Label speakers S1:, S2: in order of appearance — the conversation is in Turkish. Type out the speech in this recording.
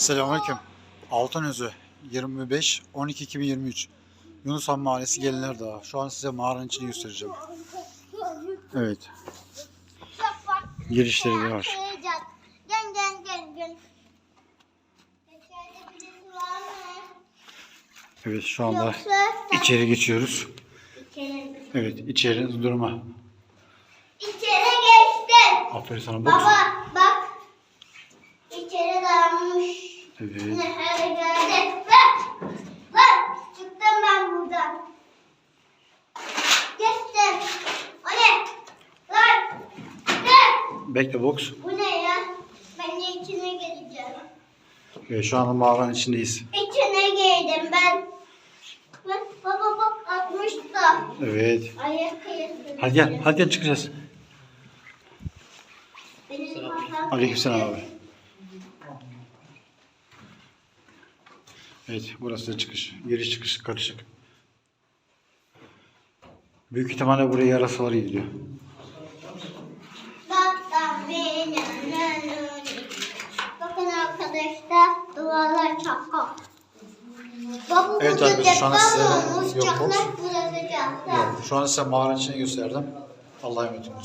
S1: Selamünaleyküm. Altınözü 25 12 2023. Yunus Han Mahallesi Gelinler Dağı. Şu an size mağaranın içini göstereceğim. Evet. Girişleri de var. Evet şu anda içeri geçiyoruz. Evet içeri durma.
S2: İçeri geçtin.
S1: Aferin sana.
S2: Baba bak. İçeri dalmış.
S1: Evet.
S2: Bak. Çıktım ben buradan. Geçtim. O ne? Lan. Ne?
S1: Bekle box.
S2: Bu ne ya? Ben de içine gireceğim.
S1: Evet, şu anda mağaranın içindeyiz.
S2: İçine girdim ben. Bak baba bak atmış da.
S1: Evet.
S2: Ayak.
S1: Hadi gel. Hadi gel çıkacağız.
S2: Benim kafam.
S1: Aleykümselam abi. Evet, burası da çıkış. Giriş çıkış karışık. Büyük ihtimalle buraya yarasalar gidiyor.
S2: Bakın arkadaşlar duvarlar çakal. Baba
S1: Evet arkadaşlar, şu an size- yok, yok. Şu an size mağaranın içini gösterdim. Allah'a emanet olun.